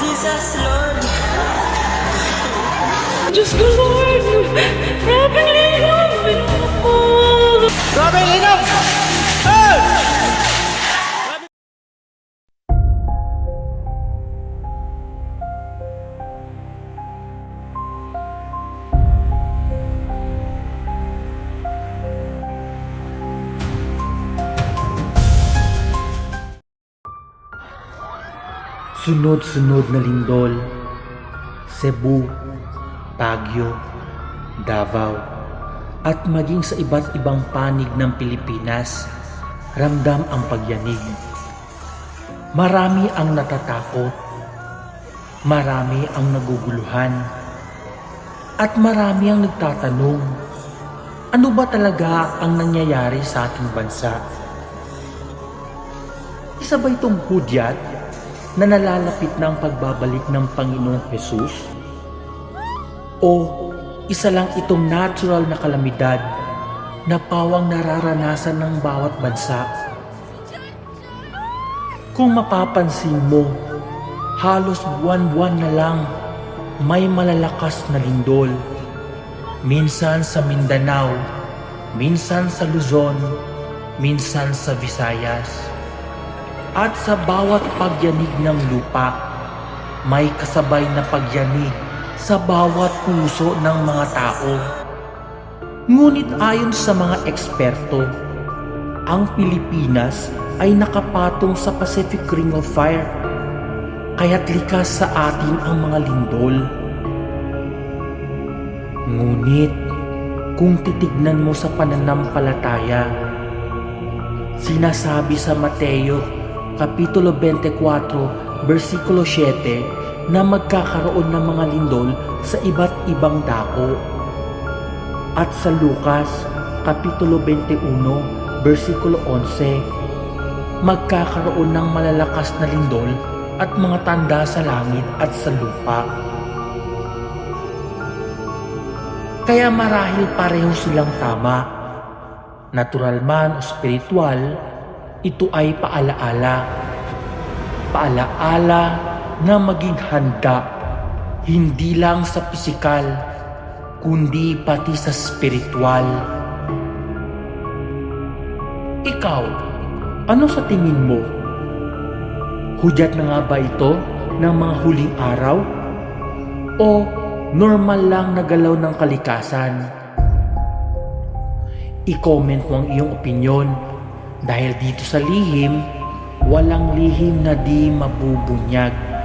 Jesus, Lord. Ko, Lord! Sunod-sunod na lindol, Cebu, Baguio, Davao, at maging sa iba't ibang panig ng Pilipinas, ramdam ang pagyanig. Marami ang natatakot, marami ang naguguluhan, at marami ang nagtatanong, ano ba talaga ang nangyayari sa ating bansa? Isa ba itong hudyat na nalalapit na ang pagbabalik ng Panginoong Jesus? O isa lang itong natural na kalamidad na pawang nararanasan ng bawat bansa? Kung mapapansin mo, halos buwan-buwan na lang may malalakas na lindol. Minsan sa Mindanao, minsan sa Luzon, minsan sa Visayas. At sa bawat pagyanig ng lupa, may kasabay na pagyanig sa bawat puso ng mga tao. Ngunit ayon sa mga eksperto, ang Pilipinas ay nakapatong sa Pacific Ring of Fire, kaya't likas sa atin ang mga lindol. Ngunit, kung titignan mo sa pananampalataya, sinasabi sa Mateo Kapitulo 24, versikulo 7 na magkakaroon ng mga lindol sa iba't ibang dako. At sa Lucas, Kapitulo 21, versikulo 11, magkakaroon ng malalakas na lindol at mga tanda sa langit at sa lupa. Kaya marahil pareho silang tama. Natural man o spiritual, ito ay paalaala. Paalaala na maging handa, hindi lang sa pisikal, kundi pati sa spiritual. Ikaw, ano sa tingin mo? Hudyat na nga ba ito ng mga huling araw? O normal lang na galaw ng kalikasan? I-comment mo ang iyong opinion dahil dito sa lihim, walang lihim na di mabubunyag.